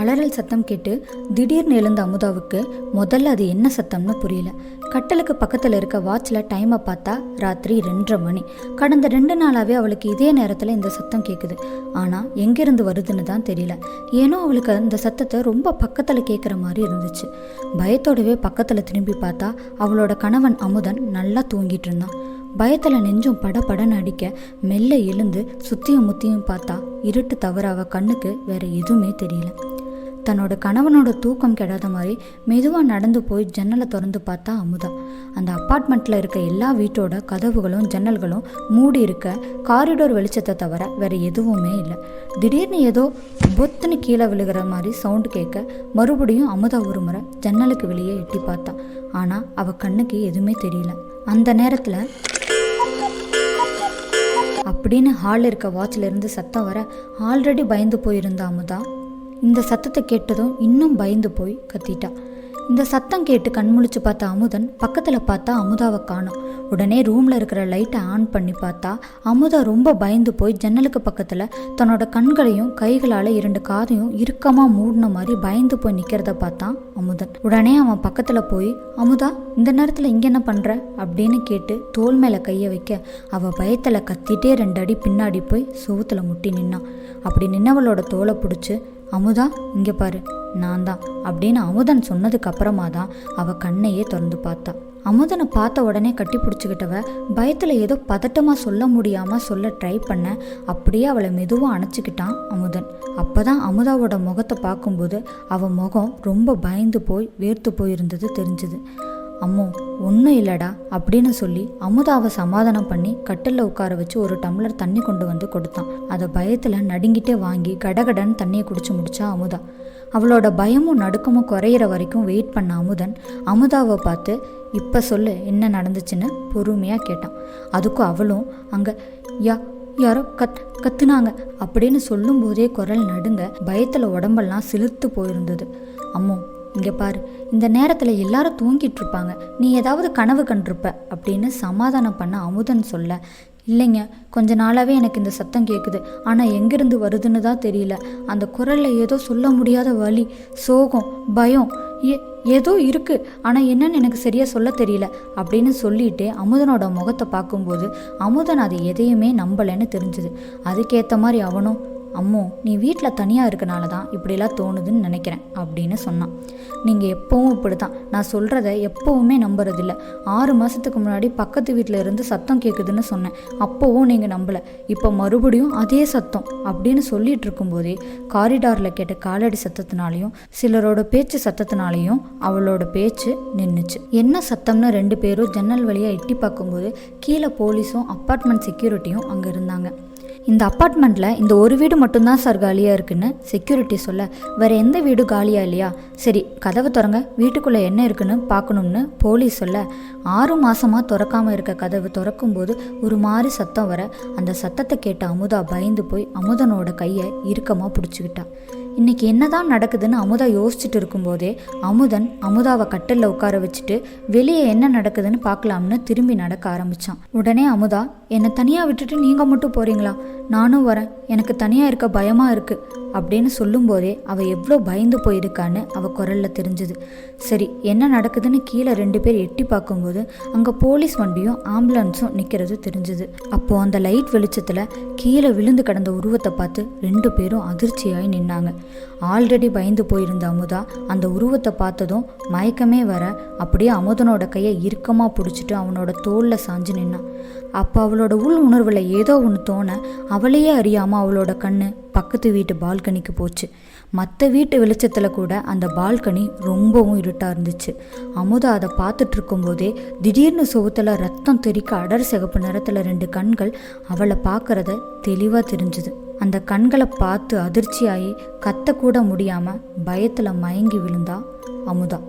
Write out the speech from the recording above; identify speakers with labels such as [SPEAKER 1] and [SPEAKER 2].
[SPEAKER 1] அலறல் சத்தம் கேட்டு திடீர்னு எழுந்த அமுதாவுக்கு முதல்ல அது என்ன சத்தம்னு புரியல. கட்டலுக்கு பக்கத்தில் இருக்க வாட்சில் டைமை பார்த்தா ராத்திரி ரெண்டரை மணி. கடந்த ரெண்டு நாளாகவே அவளுக்கு இதே நேரத்தில் இந்த சத்தம் கேட்குது ஆனால் எங்கேருந்து வருதுன்னு தான் தெரியல. ஏனோ அவளுக்கு அந்த சத்தத்தை ரொம்ப பக்கத்தில் கேட்குற மாதிரி இருந்துச்சு. பயத்தோடவே பக்கத்தில் திரும்பி பார்த்தா அவளோட கணவன் அமுதன் நல்லா தூங்கிட்டு இருந்தான். பயத்தில் நெஞ்சும் பட படன்னு அடிக்க மெல்ல எழுந்து சுத்தியும் முத்தியும் பார்த்தா இருட்டு தவறாவ கண்ணுக்கு வேற எதுவுமே தெரியல. தன்னோட கணவனோட தூக்கம் கெடாத மாதிரி மெதுவாக நடந்து போய் ஜன்னலை திறந்து பார்த்தா அமுதா. அந்த அப்பார்ட்மெண்ட்டில் இருக்க எல்லா வீட்டோட கதவுகளும் ஜன்னல்களும் மூடி இருக்க காரிடோர் வெளிச்சத்தை தவிர வேற எதுவுமே இல்லை. திடீர்னு ஏதோ பொத்துன்னு கீழே விழுகிற மாதிரி சவுண்டு கேட்க மறுபடியும் அமுதா ஒரு முறை ஜன்னலுக்கு வெளியே எட்டி பார்த்தா. ஆனால் அவள் கண்ணுக்கு எதுவுமே தெரியல. அந்த நேரத்தில் அப்படின்னு ஹாலில் இருக்க வாட்ச்ல இருந்து சத்தம் வர ஆல்ரெடி பயந்து போயிருந்த அமுதா இந்த சத்தத்தை கேட்டதும் இன்னும் பயந்து போய் கத்திட்டா. இந்த சத்தம் கேட்டு கண்முழிச்சு பார்த்த அமுதன் பக்கத்தில் பார்த்தா அமுதாவை காணோம். உடனே ரூமில் இருக்கிற லைட்டை ஆன் பண்ணி பார்த்தா அமுதா ரொம்ப பயந்து போய் ஜன்னலுக்கு பக்கத்தில் தன்னோட கண்களையும் கைகளால் இரண்டு காதையும் இறுக்கமாக மூடின மாதிரி பயந்து போய் நிற்கிறத பார்த்தான் அமுதன். உடனே அவன் பக்கத்தில் போய் அமுதா இந்த நேரத்தில் இங்கே என்ன பண்ணுற அப்படின்னு கேட்டு தோல் மேலே கையை வைக்க அவள் பயத்தில் கத்திட்டே ரெண்டு அடி பின்னாடி போய் சுவத்தில் முட்டி நின்னான். அப்படி நின்னவளோட தோலை பிடிச்சி அமுதா இங்கே பாரு. நான் தான். அப்படின்னு அமுதன் சொன்னதுக்கு அப்புறமா தான் அவ கண்ணையே திறந்து பார்த்தா. அமுதனை பார்த்த உடனே கட்டி பிடிச்சிக்கிட்டவ பயத்தில் ஏதோ பதட்டமாக சொல்ல முடியாமல் சொல்ல ட்ரை பண்ண அப்படியே அவளை மெதுவாக அணைச்சிக்கிட்டான் அமுதன். அப்போ தான் அமுதாவோட முகத்தை பார்க்கும்போது அவள் முகம் ரொம்ப பயந்து போய் வேர்த்து போயிருந்தது தெரிஞ்சுது. அம்மோ ஒன்றும் இல்லைடா அப்படின்னு சொல்லி அமுதாவை சமாதானம் பண்ணி கட்டிலில் உட்கார வச்சு ஒரு டம்ளர் தண்ணி கொண்டு வந்து கொடுத்தான். அதை பயத்தில் நடுங்கிட்டே வாங்கி கடகடன் தண்ணியை குடிச்சு முடிச்சா அமுதா. அவளோட பயமும் நடுக்கமும் குறையிற வரைக்கும் வெயிட் பண்ண அமுதன் அமுதாவை பார்த்து இப்போ சொல்லு என்ன நடந்துச்சுன்னு பொறுமையாக கேட்டான். அதுக்கும் அவளும் அங்கே யா யாரோ கத் கத்துனாங்க அப்படின்னு சொல்லும்போதே குரல் நடுங்க பயத்தில் உடம்பெல்லாம் சிலுத்து போயிருந்தது. அம்மோ இங்கே பார் இந்த நேரத்தில் எல்லாரும் தூங்கிட்டு இருப்பாங்க நீ ஏதாவது கனவு கண்டிருப்ப அப்படின்னு சமாதானம் பண்ண அமுதன் சொல்ல இல்லைங்க கொஞ்ச நாளாகவே எனக்கு இந்த சத்தம் கேட்குது ஆனால் எங்கேருந்து வருதுன்னு தான் தெரியல. அந்த குரலில் ஏதோ சொல்ல முடியாத வலி சோகம் பயம் ஏ ஏதோ இருக்கு. ஆனால் என்னன்னு எனக்கு சரியாக சொல்ல தெரியல அப்படின்னு சொல்லிட்டு அமுதனோட முகத்தை பார்க்கும்போது அமுதன் அது எதையுமே நம்பலைன்னு தெரிஞ்சுது. அதுக்கேற்ற மாதிரி அவனும் அம்மோ நீ வீட்டில் தனியாக இருக்கனால தான் இப்படிலாம் தோணுதுன்னு நினைக்கிறேன் அப்படின்னு சொன்னான். நீங்கள் எப்போவும் இப்படி தான் நான் சொல்கிறத எப்போவுமே நம்புறதில்ல. ஆறு மாதத்துக்கு முன்னாடி பக்கத்து வீட்டில் இருந்து சத்தம் கேட்குதுன்னு சொன்னேன். அப்போவும் நீங்கள் நம்பலை. இப்போ மறுபடியும் அதே சத்தம் அப்படின்னு சொல்லிட்டு இருக்கும்போதே காரிடாரில் கேட்ட காலடி சத்தத்தினாலையும் சிலரோட பேச்சு சத்தத்தினாலையும் அவளோட பேச்சு நின்றுச்சு என்ன சத்தம்னு ரெண்டு பேரும் ஜன்னல் வழியாக எட்டி பார்க்கும்போது கீழே போலீஸும் அப்பார்ட்மெண்ட் செக்யூரிட்டியும் அங்கே இருந்தாங்க. இந்த அப்பார்ட்மெண்ட்டில் இந்த ஒரு வீடு மட்டும்தான் சார் காலியாக இருக்குன்னு செக்யூரிட்டி சொல்ல வேறு எந்த வீடு காலியாக இல்லையா? சரி கதவை திறங்க வீட்டுக்குள்ளே என்ன இருக்குன்னு பார்க்கணும்னு போலீஸ் சொல்ல ஆறு மாதமாக திறக்காமல் இருக்க கதவு திறக்கும்போது ஒரு மாதிரி சத்தம் வர அந்த சத்தத்தை கேட்ட அமுதா பயந்து போய் அமுதனோட கையை இறுக்கமாக பிடிச்சிக்கிட்டா. இன்னைக்கு என்னதான் நடக்குதுன்னு அமுதா யோசிச்சுட்டு இருக்கும்போதே அமுதன் அமுதாவை கட்டிலில் உட்கார வச்சுட்டு வெளியே என்ன நடக்குதுன்னு பார்க்கலாம்னு திரும்பி நடக்க ஆரம்பித்தான் உடனே அமுதா என்னை தனியாக விட்டுட்டு நீங்கள் மட்டும் போகிறீங்களா நானும் வரேன். எனக்கு தனியாக இருக்க பயமாக இருக்குது அப்படின்னு சொல்லும்போதே அவள் எவ்வளோ பயந்து போயிருக்கான்னு அவள் குரலில் தெரிஞ்சுது. சரி என்ன நடக்குதுன்னு கீழே ரெண்டு பேர் எட்டி பார்க்கும்போது அங்கே போலீஸ் வண்டியும் ஆம்புலன்ஸும் நிற்கிறது தெரிஞ்சுது. அப்போது அந்த லைட் வெளிச்சத்தில் கீழே விழுந்து கிடந்த உருவத்தை பார்த்து ரெண்டு பேரும் அதிர்ச்சியாய் நின்னாங்க. ஆல்ரெடி பயந்து போயிருந்த அமுதா அந்த உருவத்தை பார்த்ததும் மயக்கமே வர அப்படியே அமுதனோட கையை இறுக்கமாக பிடிச்சிட்டு அவனோட தோளில் சாஞ்சு நின்னான் அப்போ அவளோட அவளோட உள் உணர்வில் ஏதோ ஒன்று தோண அவளையே அறியாமல் அவளோட கண்ணு பக்கத்து வீட்டு பால்கனிக்கு போச்சு. மற்ற வீட்டு வெளிச்சத்தில் கூட அந்த பால்கனி ரொம்பவும் இருட்டாக இருந்துச்சு. அமுதா அதை பார்த்துட்டு இருக்கும்போதே திடீர்னு சுவத்தில் ரத்தம் தெறிக்க அடர் சிகப்பு நிறத்தில் ரெண்டு கண்கள் அவளை பார்க்கறத தெளிவாக தெரிஞ்சுது. அந்த கண்களை பார்த்து அதிர்ச்சியாகி கத்தக்கூட முடியாமல் பயத்தில் மயங்கி விழுந்தா அமுதா.